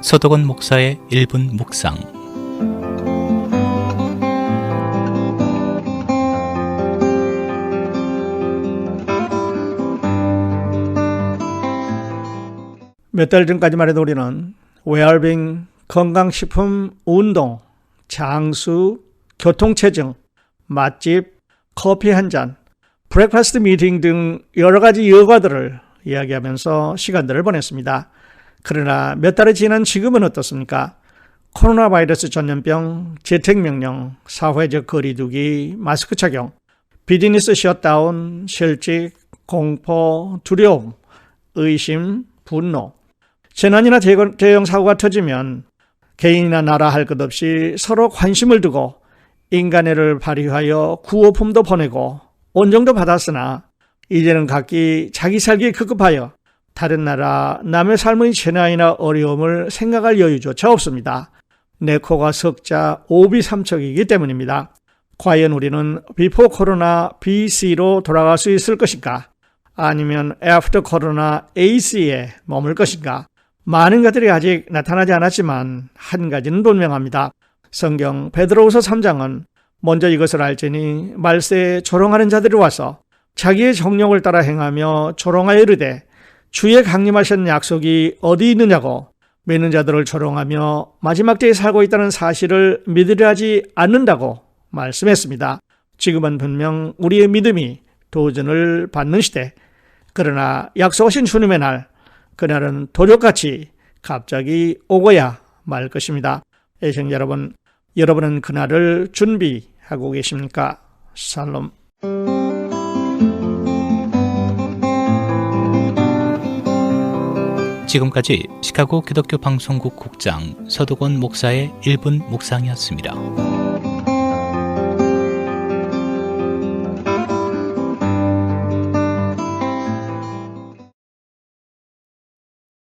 서덕원 목사의 1분 묵상 몇 달 전까지만 해도 우리는 웰빙, 건강식품, 운동, 장수, 교통체증, 맛집, 커피 한 잔, 브렉퍼스트 미팅 등 여러 가지 여과들을 이야기하면서 시간들을 보냈습니다. 그러나 몇 달이 지난 지금은 어떻습니까? 코로나 바이러스 전염병, 재택명령, 사회적 거리두기, 마스크 착용, 비즈니스 셧다운, 실직, 공포, 두려움, 의심, 분노, 재난이나 대형 사고가 터지면 개인이나 나라 할 것 없이 서로 관심을 두고 인간애를 발휘하여 구호품도 보내고 온정도 받았으나 이제는 각기 자기 살기에 급급하여 다른 나라 남의 삶의 재난이나 어려움을 생각할 여유조차 없습니다. 내 코가 석자 오비삼척이기 때문입니다. 과연 우리는 비포 코로나 BC로 돌아갈 수 있을 것인가? 아니면 애프터 코로나 AC에 머물 것인가? 많은 것들이 아직 나타나지 않았지만 한 가지는 분명합니다. 성경 베드로후서 3장은 먼저 이것을 알지니 말세에 조롱하는 자들이 와서 자기의 정령을 따라 행하며 조롱하여 이르되 주의 강림하신 약속이 어디 있느냐고 믿는 자들을 조롱하며 마지막 때에 살고 있다는 사실을 믿으려 하지 않는다고 말씀했습니다. 지금은 분명 우리의 믿음이 도전을 받는 시대. 그러나 약속하신 주님의 날, 그날은 도적같이 갑자기 오고야 말 것입니다. 애청 여러분, 여러분은 그날을 준비하고 계십니까? 살롬. 지금까지 시카고 기독교 방송국 국장 서덕원 목사의 1분 묵상이었습니다.